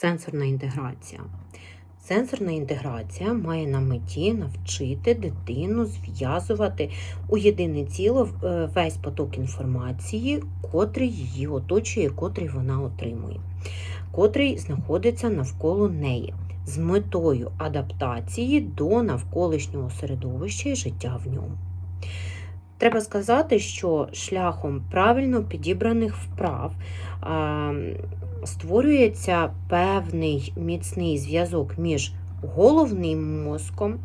Сенсорна інтеграція. Сенсорна інтеграція має на меті навчити дитину зв'язувати у єдине ціло е, весь поток інформації, котрий її оточує, котрий вона отримує, котрий знаходиться навколо неї з метою адаптації до навколишнього середовища і життя в ньому. Треба сказати, що шляхом правильно підібраних вправ створюється певний міцний зв'язок між головним мозком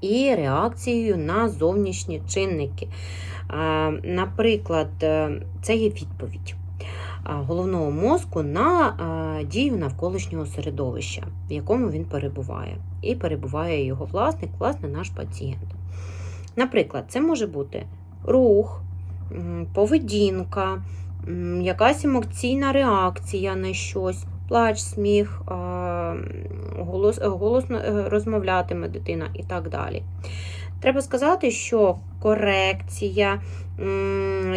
і реакцією на зовнішні чинники. Наприклад, е, це є відповідь головного мозку на дію навколишнього середовища, в якому він перебуває. І перебуває його власник, власне, наш пацієнт. Наприклад, це може бути рух, поведінка, якась емоційна реакція на щось, плач, сміх, голос, голосно е, розмовлятиме дитина і так далі. Треба сказати, що корекція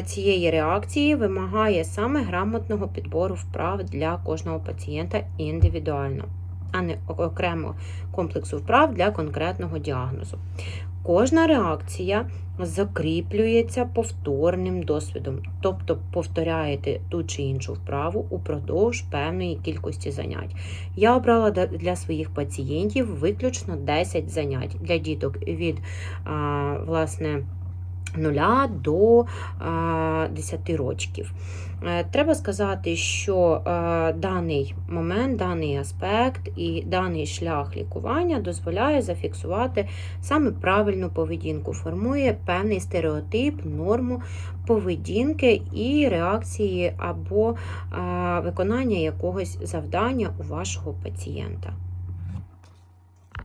цієї реакції вимагає саме грамотного підбору вправ для кожного пацієнта індивідуально, а не окремо комплексу вправ для конкретного діагнозу. Кожна реакція закріплюється повторним досвідом, тобто повторяєте ту чи іншу вправу упродовж певної кількості занять. Я обрала для- своїх пацієнтів виключно 10 занять для діток від власне. 0 до а, 10 років. Е, Треба сказати, що е, даний момент, даний аспект і даний шлях лікування дозволяє зафіксувати саме правильну поведінку, формує певний стереотип, норму поведінки і реакції або виконання якогось завдання у вашого пацієнта.